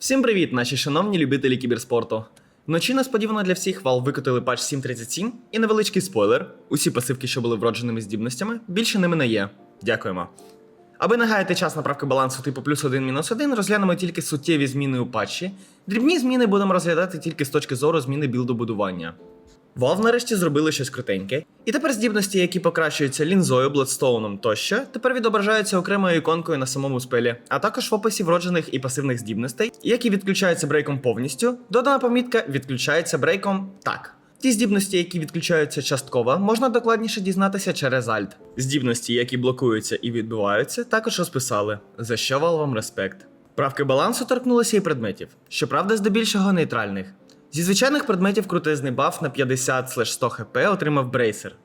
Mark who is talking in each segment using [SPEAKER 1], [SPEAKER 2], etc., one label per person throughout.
[SPEAKER 1] Всім привіт, наші шановні любителі кіберспорту. Вночі несподівано для всіх Valve викотили патч 7.37 і невеличкий спойлер. Усі пасивки, що були вродженими здібностями, більше ними не є. Дякуємо. Аби не гаяти час направки балансу типу плюс 1 мінус 1, розглянемо тільки суттєві зміни у патчі. Дрібні зміни будемо розглядати тільки з точки зору зміни білдобудування. Valve нарешті зробили щось крутеньке, і тепер здібності, які покращуються лінзою, бладстоуном тощо, тепер відображаються окремою іконкою на самому спелі, а також в описі вроджених і пасивних здібностей, які відключаються брейком повністю. Додана помітка відключається брейком так. Ті здібності, які відключаються частково, можна докладніше дізнатися через Alt. Здібності, які блокуються і відбуваються, також розписали, за що вал вам респект. Правки балансу торкнулися і предметів, щоправда, здебільшого нейтральних. Зі звичайних предметів крутизний баф на 50-100 хп отримав брейсер.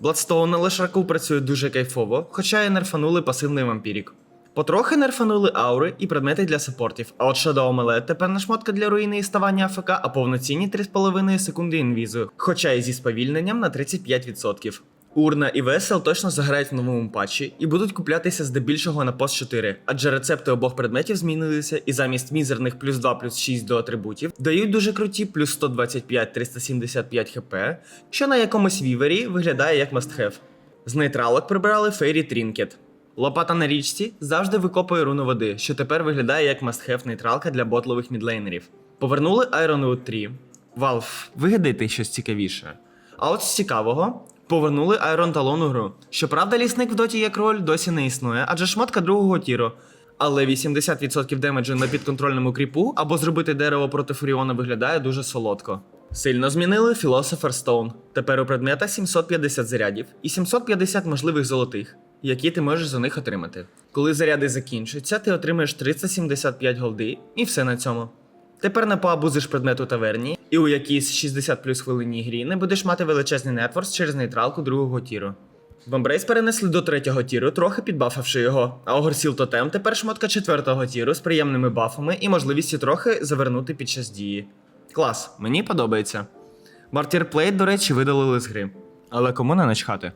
[SPEAKER 1] Бладстоун на лешраку працює дуже кайфово, хоча і нерфанули пасивний вампірік. Потрохи нерфанули аури і предмети для саппортів, а от Shadow Melee тепер не шмотка для руїни і ставання АФК, а повноцінні 3,5 секунди інвізу, хоча і зі сповільненням на 35%. Урна і Весел точно заграють в новому патчі і будуть куплятися здебільшого на пост 4, адже рецепти обох предметів змінилися і замість мізерних плюс 2 плюс 6 до атрибутів дають дуже круті плюс 125-375 хп, що на якомусь вівері виглядає як must-have. З нейтралок прибрали Фейрі Трінкет. Лопата на річці завжди викопує руну води, що тепер виглядає як must-have нейтралка для ботлових мідлейнерів. Повернули Ironwood 3. Valve, вигадайте щось цікавіше. А от з цікавого повернули Iron Talon у гру. Щоправда, лісник в доті як роль досі не існує, адже шмотка другого тіру. Але 80% демеджу на підконтрольному кріпу або зробити дерево проти Фуріона виглядає дуже солодко. Сильно змінили Philosopher Stone. Тепер у предмета 750 зарядів і 750 можливих золотих, які ти можеш за них отримати. Коли заряди закінчаться, ти отримаєш 375 голди, і все на цьому. Тепер не поабузиш предмет у таверні, і у якійсь 60 плюс хвилинній грі не будеш мати величезний нетворс через нейтралку другого тіру. Бомбрейс перенесли до третього тіру, трохи підбафавши його, а Огорсіл Тотем тепер шмотка четвертого тіру з приємними бафами і можливістю трохи завернути під час дії. Клас, мені подобається. Мартір Плейт, до речі, видалили з гри. Але кому не начхати?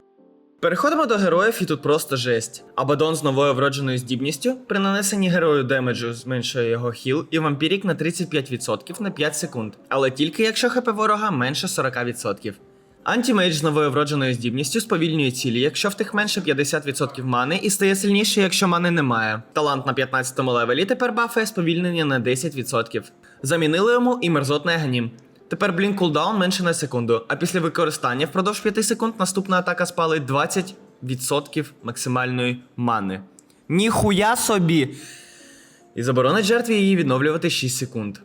[SPEAKER 1] Переходимо до героїв, і тут просто жесть. Абадон з новою вродженою здібністю при нанесенні герою демеджу зменшує його хіл і вампірік на 35% на 5 секунд, але тільки якщо хп ворога менше 40%. Антімейдж з новою вродженою здібністю сповільнює цілі, якщо в тих менше 50% мани, і стає сильніше, якщо мани немає. Талант на 15 левелі тепер бафає сповільнення на 10%. Замінили йому і мерзотний аганім. Тепер блінк кулдаун менше на секунду, а після використання впродовж 5 секунд наступна атака спалить 20% максимальної мани. Ніхуя собі! І заборонить жертві її відновлювати 6 секунд.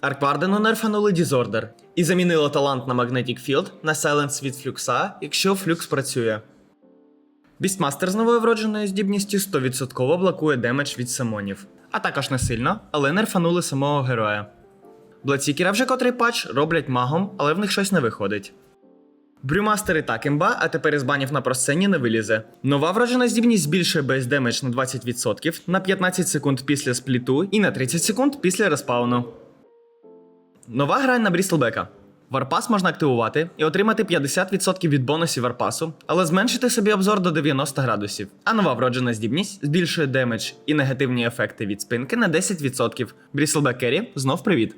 [SPEAKER 1] Арквардену нерфанули Disorder і замінило талант на Magnetic Field на Silence від флюкса, якщо флюкс працює. Бістмастер з новою вродженою здібністю 100% блокує демедж від самонів. А також не сильно, але нерфанули самого героя. Бладсікера вже котрий патч роблять магом, але в них щось не виходить. Брюмастер і так імба, а тепер із банів на просцені не вилізе. Нова вроджена здібність збільшує бейс демедж на 20% на 15 секунд після спліту і на 30 секунд після респауну. Нова грань на Брістлбека. Варпас можна активувати і отримати 50% від бонусів варпасу, але зменшити собі обзор до 90 градусів. А нова вроджена здібність збільшує демедж і негативні ефекти від спинки на 10%. Брістлбек Керрі знов привіт.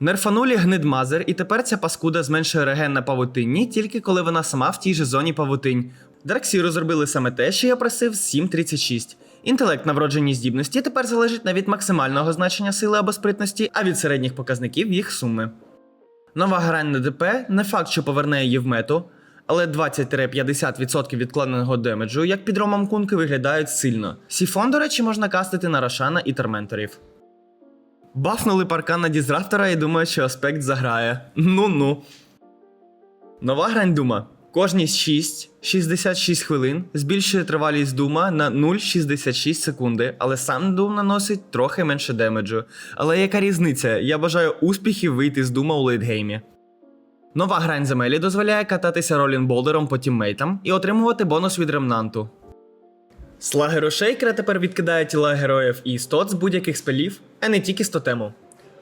[SPEAKER 1] Нерфанулі гнидмазер, і тепер ця паскуда зменшує реген на павутинні, тільки коли вона сама в тій же зоні павутинь. Дарксіру зробили саме те, що я просив 7.36. Інтелект на вродженій здібності тепер залежить не від максимального значення сили або спритності, а від середніх показників їх суми. Нова грань на ДП не факт, що поверне її в мету, але 20-50% відкладеного демеджу, як під ромом кунки, виглядають сильно. Сіфон, до речі, можна кастити на Рошана і Терменторів. Бафнули паркан на дізраптора і думаю, що аспект заграє. Ну-ну. Нова грань Дума. Кожні 6-66 хвилин збільшує тривалість Дума на 0,66 секунди, але сам Дум наносить трохи менше демеджу. Але яка різниця? Я бажаю успіхів вийти з Дума у лейтгеймі. Нова грань земелі дозволяє кататися ролін болдером по тіммейтам і отримувати бонус від ремнанту. Слагеру Шейкера тепер відкидає тіла героїв і істот з будь-яких спелів, а не тільки з тотему.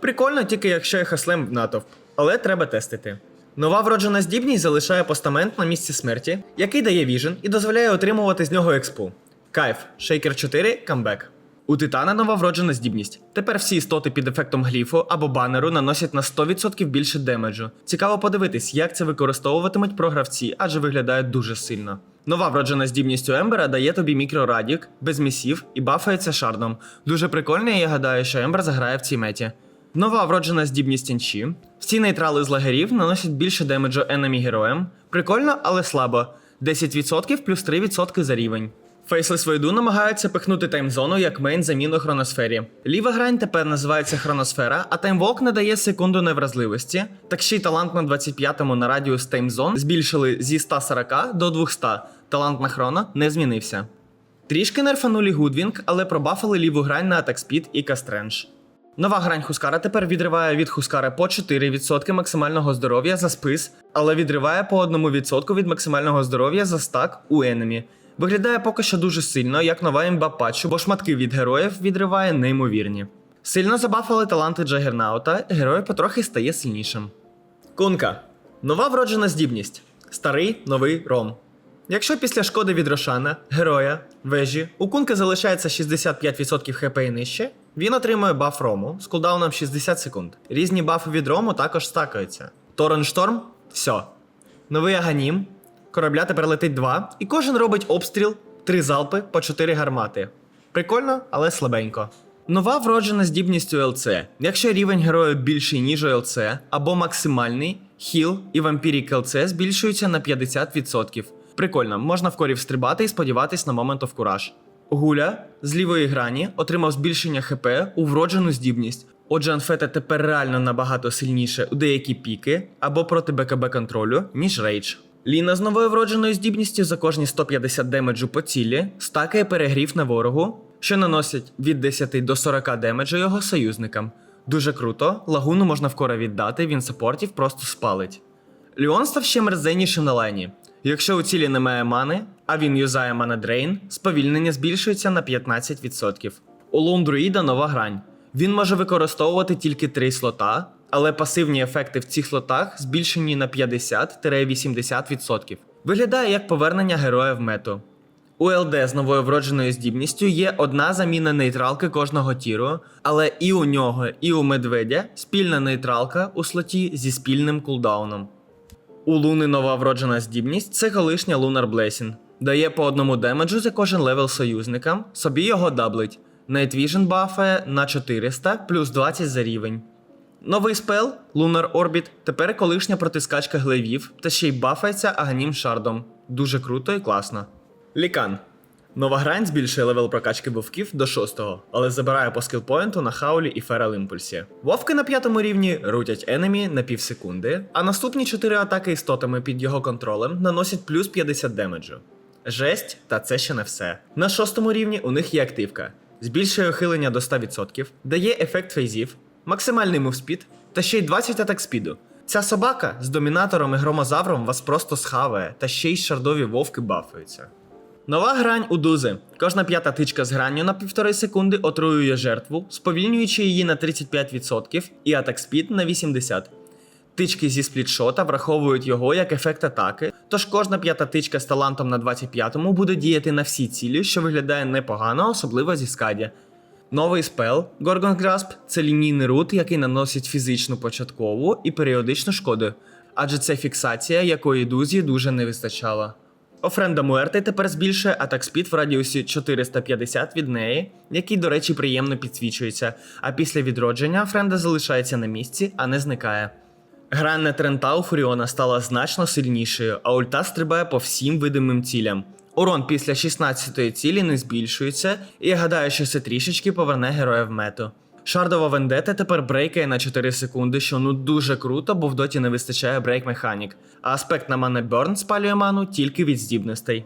[SPEAKER 1] Прикольно, тільки якщо є хаслем в натовп, але треба тестити. Нова вроджена здібність залишає постамент на місці смерті, який дає віжен і дозволяє отримувати з нього експу. Кайф, Шейкер 4, камбек. У Титана нова вроджена здібність. Тепер всі істоти під ефектом гліфу або банеру наносять на 100% більше демеджу. Цікаво подивитись, як це використовуватимуть програвці, адже виглядає дуже сильно. Нова вроджена здібність у Ембера дає тобі мікрорадік, без місів і бафається шардом. Дуже прикольно, і я гадаю, що Ембер заграє в цій меті. Нова вроджена здібність Енчі. Всі нейтрали з лагерів наносять більше демеджу енемі героям. Прикольно, але слабо. 10% плюс 3% за рівень. Фейслес Войду намагаються пихнути таймзону як мейн заміну хроносфері. Ліва грань тепер називається хроносфера, а таймвок надає секунду невразливості. Так ще й талант на 25-му на радіус таймзон збільшили зі 140 до 200. Талант на хроно не змінився. Трішки нерфанулі Гудвінг, але пробафали ліву грань на атак спід і кастрендж. Нова грань Хускара тепер відриває від Хускара по 4% максимального здоров'я за спис, але відриває по 1% від максимального здоров'я за стак у енемі. Виглядає поки що дуже сильно, як нова імба бо шматки від героїв відриває неймовірні. Сильно забафали таланти Джагернаута, герой потрохи стає сильнішим. Кунка. Нова вроджена здібність. Старий новий ром. Якщо після шкоди від Рошана, героя, вежі, у кунки залишається 65% хп і нижче, він отримує баф рому з кулдауном 60 секунд. Різні бафи від рому також стакаються. Торрен Шторм все. Новий аганім. Корабля тепер летить 2, і кожен робить обстріл, 3 залпи по 4 гармати. Прикольно, але слабенько. Нова вроджена здібність у ЛЦ. Якщо рівень героя більший, ніж у ЛЦ, або максимальний, хіл і вампірік ЛЦ збільшуються на 50%. Прикольно, можна в корів стрибати і сподіватись на момент of кураж. Гуля з лівої грані отримав збільшення ХП у вроджену здібність. Отже, Анфета тепер реально набагато сильніше у деякі піки або проти БКБ контролю, ніж рейдж. Ліна з новою вродженою здібністю за кожні 150 демеджу по цілі стакає перегрів на ворогу, що наносить від 10 до 40 демеджу його союзникам. Дуже круто, лагуну можна вкора віддати, він саппортів просто спалить. Ліон став ще мерзеннішим на лайні. Якщо у цілі немає мани, а він юзає мана дрейн, сповільнення збільшується на 15%. У лун друїда нова грань. Він може використовувати тільки 3 слота, але пасивні ефекти в цих слотах збільшені на 50-80%. Виглядає як повернення героя в мету. У ЛД з новою вродженою здібністю є одна заміна нейтралки кожного тіру, але і у нього, і у медведя спільна нейтралка у слоті зі спільним кулдауном. У Луни нова вроджена здібність це колишня Lunar Blessing. Дає по одному демеджу за кожен левел союзникам, собі його даблить. Night бафає на 400 плюс 20 за рівень. Новий спел Lunar Orbit тепер колишня протискачка глейвів та ще й бафається аганім шардом. Дуже круто і класно. Лікан. Нова грань збільшує левел прокачки вовків до 6, але забирає по скілпоінту на хаулі і ферал імпульсі. Вовки на п'ятому рівні рутять енемі на пів секунди, а наступні 4 атаки істотами під його контролем наносять плюс 50 демеджу. Жесть, та це ще не все. На шостому рівні у них є активка. Збільшує ухилення до 100%, дає ефект фейзів, максимальний мувспід та ще й 20 атак спіду. Ця собака з домінатором і громозавром вас просто схаває, та ще й шардові вовки бафаються. Нова грань у дузи. Кожна п'ята тичка з гранню на півтори секунди отруює жертву, сповільнюючи її на 35% і атак спід на 80%. Тички зі сплітшота враховують його як ефект атаки, тож кожна п'ята тичка з талантом на 25-му буде діяти на всі цілі, що виглядає непогано, особливо зі скаді. Новий спел Gorgon Grasp – це лінійний рут, який наносить фізичну початкову і періодичну шкоду, адже це фіксація, якої дузі дуже не вистачало. Офренда Муерте тепер збільшує атак спід в радіусі 450 від неї, який, до речі, приємно підсвічується, а після відродження Офренда залишається на місці, а не зникає. Гранне Трента у Фуріона стала значно сильнішою, а ульта стрибає по всім видимим цілям. Урон після 16-ї цілі не збільшується, і я гадаю, що це трішечки поверне героя в мету. Шардова вендета тепер брейкає на 4 секунди, що ну дуже круто, бо в доті не вистачає брейк механік. А аспект на мане Берн спалює ману тільки від здібностей.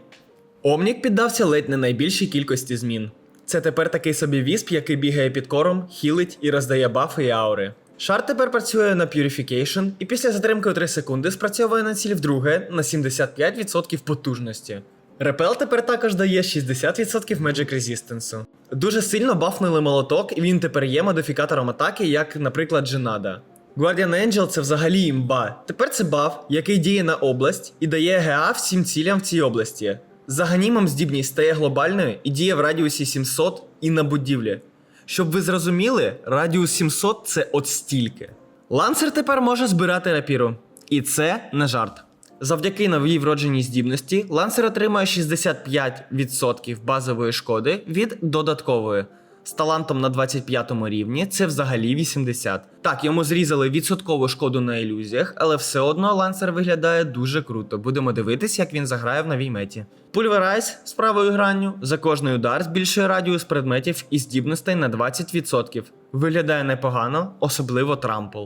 [SPEAKER 1] Омнік піддався ледь не найбільшій кількості змін. Це тепер такий собі вісп, який бігає під кором, хілить і роздає бафи і аури. Шар тепер працює на Purification і після затримки у 3 секунди спрацьовує на ціль вдруге на 75% потужності. Репел тепер також дає 60% Magic Resistance. Дуже сильно бафнули молоток, і він тепер є модифікатором атаки, як, наприклад, Дженада. Guardian Angel це взагалі імба. Тепер це баф, який діє на область і дає ГА всім цілям в цій області. За ганімом здібність стає глобальною і діє в радіусі 700 і на будівлі. Щоб ви зрозуміли, радіус 700 це от стільки. Лансер тепер може збирати рапіру. І це не жарт. Завдяки новій вродженій здібності лансер отримує 65% базової шкоди від додаткової. З талантом на 25 рівні це взагалі 80. Так, йому зрізали відсоткову шкоду на ілюзіях, але все одно лансер виглядає дуже круто. Будемо дивитись, як він заграє в новій меті. Пульверайз з правою гранню за кожний удар збільшує радіус предметів і здібностей на 20%. Виглядає непогано, особливо трампл.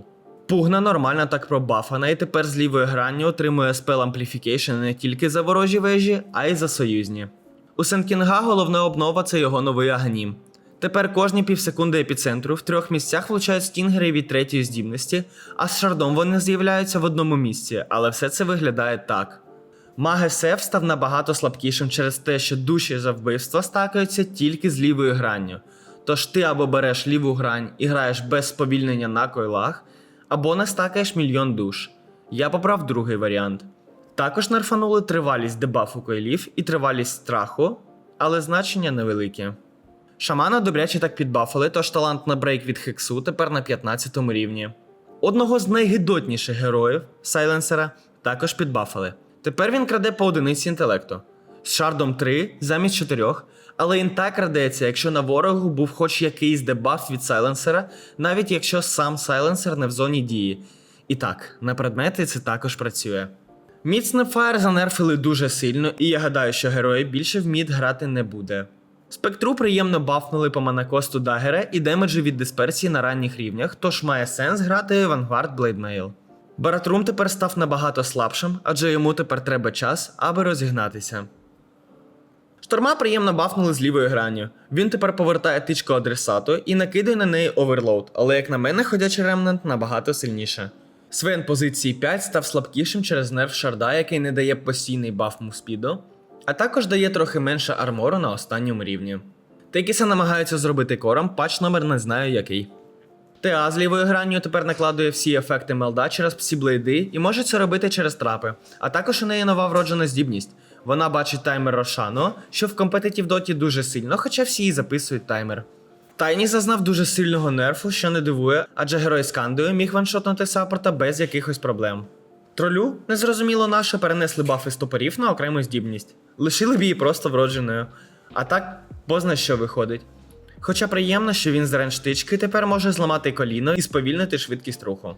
[SPEAKER 1] Пугна нормально так пробафана і тепер з лівої гранню отримує спел Amplification не тільки за ворожі вежі, а й за союзні. У Сенкінга головна обнова це його новий агнім. Тепер кожні півсекунди епіцентру в трьох місцях влучають стінгери від третьої здібності, а з шардом вони з'являються в одному місці, але все це виглядає так. Маги Сеф став набагато слабкішим через те, що душі за вбивство стакаються тільки з лівою гранню. Тож ти або береш ліву грань і граєш без сповільнення на койлах, або не стакаєш мільйон душ. Я побрав другий варіант. Також нерфанули тривалість дебафу койлів і тривалість страху, але значення невеликі. Шамана добряче так підбафили, тож талант на брейк від Хексу тепер на 15 рівні. Одного з найгидотніших героїв Сайленсера також підбафили. Тепер він краде по одиниці інтелекту. З шардом 3 замість 4, але він так крадеться, якщо на ворогу був хоч якийсь дебаф від Сайленсера, навіть якщо сам Сайленсер не в зоні дії. І так, на предмети це також працює. Міцне фаєр занерфили дуже сильно, і я гадаю, що герої більше в мід грати не буде. Спектру приємно бафнули по манакосту дагера і демеджі від дисперсії на ранніх рівнях, тож має сенс грати Vanguard Blademail. Баратрум тепер став набагато слабшим, адже йому тепер треба час, аби розігнатися. Шторма приємно бафнули з лівою гранню. Він тепер повертає тичку адресату і накидає на неї оверлоуд, але як на мене, ходячий ремнант набагато сильніше. Свен позиції 5 став слабкішим через нерв шарда, який не дає постійний баф муспіду, а також дає трохи менше армору на останньому рівні. Текіса намагаються зробити кором, патч номер не знаю який. ТА з лівою гранню тепер накладує всі ефекти мелда через псіблейди і може це робити через трапи. А також у неї нова вроджена здібність. Вона бачить таймер Рошано, що в компетитів доті дуже сильно, хоча всі і записують таймер. Тайні зазнав дуже сильного нерфу, що не дивує, адже герой з Кандою міг ваншотнути саппорта без якихось проблем. Тролю, незрозуміло наше, перенесли бафи стопорів на окрему здібність. Лишили б її просто вродженою. А так, позна що виходить. Хоча приємно, що він з ренштички тепер може зламати коліно і сповільнити швидкість руху.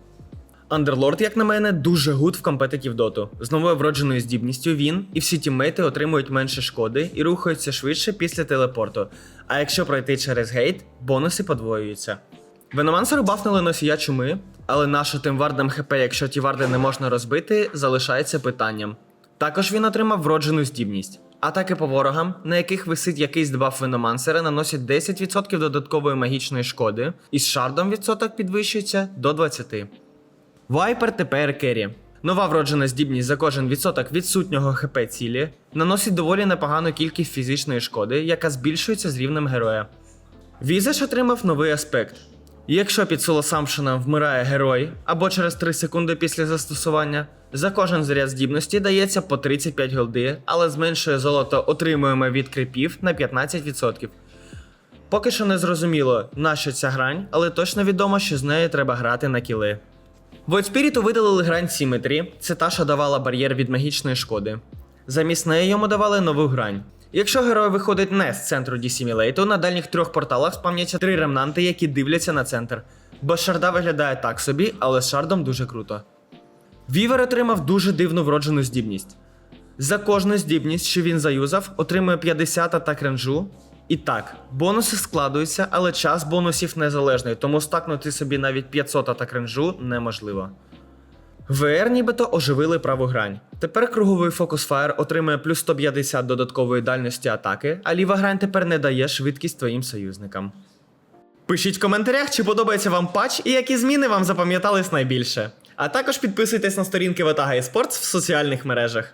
[SPEAKER 1] Андерлорд, як на мене, дуже гуд в компетитів доту. З новою вродженою здібністю він і всі тіммейти отримують менше шкоди і рухаються швидше після телепорту. А якщо пройти через гейт, бонуси подвоюються. Веномансеру бафнули носія чуми, але нашу тим вардам ХП, якщо ті варди не можна розбити, залишається питанням. Також він отримав вроджену здібність. Атаки по ворогам, на яких висить якийсь дебаф Веномансера, наносять 10% додаткової магічної шкоди, і з шардом відсоток підвищується до 20%. Вайпер тепер керрі. Нова вроджена здібність за кожен відсоток відсутнього ХП цілі наносить доволі непогану кількість фізичної шкоди, яка збільшується з рівнем героя. Візаж отримав новий аспект. Якщо під солосамшином вмирає герой або через 3 секунди після застосування, за кожен заряд здібності дається по 35 голди, але зменшує золото отримуємо від крипів на 15%. Поки що не зрозуміло, нащо ця грань, але точно відомо, що з нею треба грати на кіли. Spirit видалили грань Сіметрі, це та, що давала бар'єр від магічної шкоди. Замість неї йому давали нову грань. Якщо герой виходить не з центру Дісімілейту, на дальніх трьох порталах спавняться три ремнанти, які дивляться на центр. Бо шарда виглядає так собі, але з шардом дуже круто. Вівер отримав дуже дивну вроджену здібність. За кожну здібність, що він заюзав, отримує 50 атак ренжу. І так, бонуси складуються, але час бонусів незалежний, тому стакнути собі навіть 500 атак ренжу неможливо. ВР нібито оживили праву грань. Тепер круговий фокус фаєр отримує плюс 150 додаткової дальності атаки, а ліва грань тепер не дає швидкість твоїм союзникам. Пишіть в коментарях, чи подобається вам патч і які зміни вам запам'ятались найбільше. А також підписуйтесь на сторінки Ватага Esports в соціальних мережах.